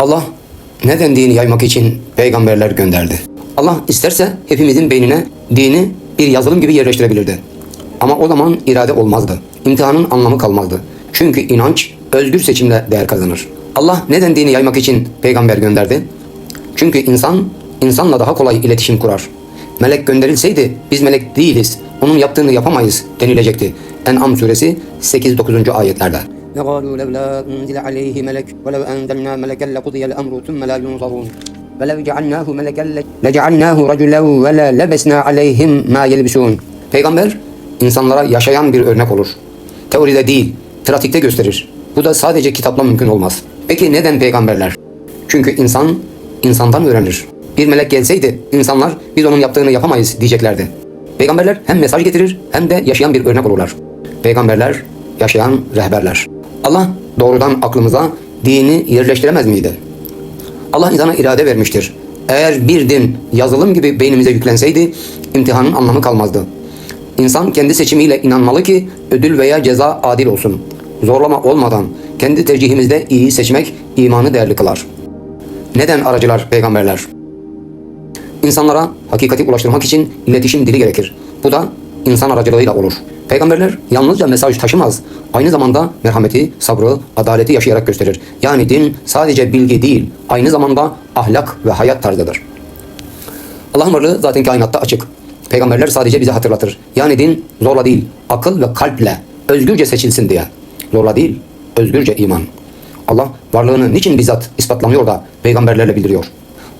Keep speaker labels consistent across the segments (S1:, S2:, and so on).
S1: Allah neden dini yaymak için peygamberler gönderdi? Allah isterse hepimizin beynine dini bir yazılım gibi yerleştirebilirdi. Ama o zaman irade olmazdı. İmtihanın anlamı kalmazdı. Çünkü inanç özgür seçimle değer kazanır. Allah neden dini yaymak için peygamber gönderdi? Çünkü insan insanla daha kolay iletişim kurar. Melek gönderilseydi biz melek değiliz, onun yaptığını yapamayız denilecekti. En'am suresi 8-9. ayetlerde.
S2: وقالوا لولا أنزل عليه ملك ولو أنزلنا ملكا لقضي الأمر ثم لا ينظرون ولو جعلناه ملكا لجعلناه رجلا ولا لبسنا عليهم ما يلبسون
S1: Peygamber insanlara yaşayan bir örnek olur. Teoride değil, pratikte gösterir. Bu da sadece kitapla mümkün olmaz. Peki neden peygamberler? Çünkü insan insandan öğrenir. Bir melek gelseydi insanlar biz onun yaptığını yapamayız diyeceklerdi. Peygamberler hem mesaj getirir hem de yaşayan bir örnek olurlar. Peygamberler yaşayan rehberler. Allah doğrudan aklımıza dini yerleştiremez miydi? Allah insana irade vermiştir. Eğer bir din yazılım gibi beynimize yüklenseydi imtihanın anlamı kalmazdı. İnsan kendi seçimiyle inanmalı ki ödül veya ceza adil olsun. Zorlama olmadan kendi tercihimizde iyi seçmek imanı değerli kılar. Neden aracılar peygamberler? İnsanlara hakikati ulaştırmak için iletişim dili gerekir. Bu da insan aracılığıyla olur. Peygamberler yalnızca mesaj taşımaz. Aynı zamanda merhameti, sabrı, adaleti yaşayarak gösterir. Yani din sadece bilgi değil, aynı zamanda ahlak ve hayat tarzıdır. Allah'ın varlığı zaten kainatta açık. Peygamberler sadece bize hatırlatır. Yani din zorla değil, akıl ve kalple özgürce seçilsin diye. Zorla değil, özgürce iman. Allah varlığını niçin bizzat ispatlamıyor da peygamberlerle bildiriyor.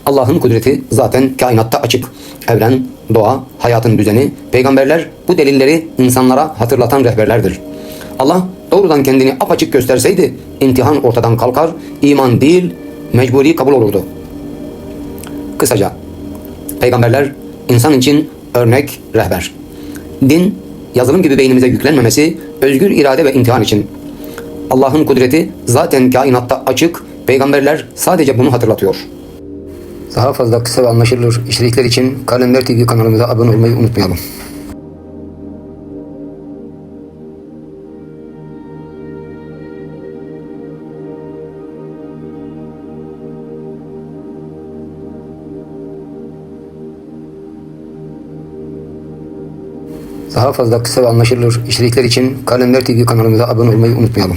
S1: Allah'ın kudreti zaten kainatta açık. Evren, doğa, hayatın düzeni, peygamberler bu delilleri insanlara hatırlatan rehberlerdir. Allah doğrudan kendini apaçık gösterseydi imtihan ortadan kalkar, iman değil mecburi kabul olurdu. Kısaca Peygamberler insan için örnek rehber. Din yazılım gibi beynimize yüklenmemesi özgür irade ve imtihan için. Allah'ın kudreti zaten kainatta açık. Peygamberler sadece bunu hatırlatıyor. Daha fazla kısa ve anlaşılır içerikler için Kalender TV kanalımıza abone olmayı unutmayalım. Daha fazla kısa ve anlaşılır içerikler için Kalender TV kanalımıza abone olmayı unutmayalım.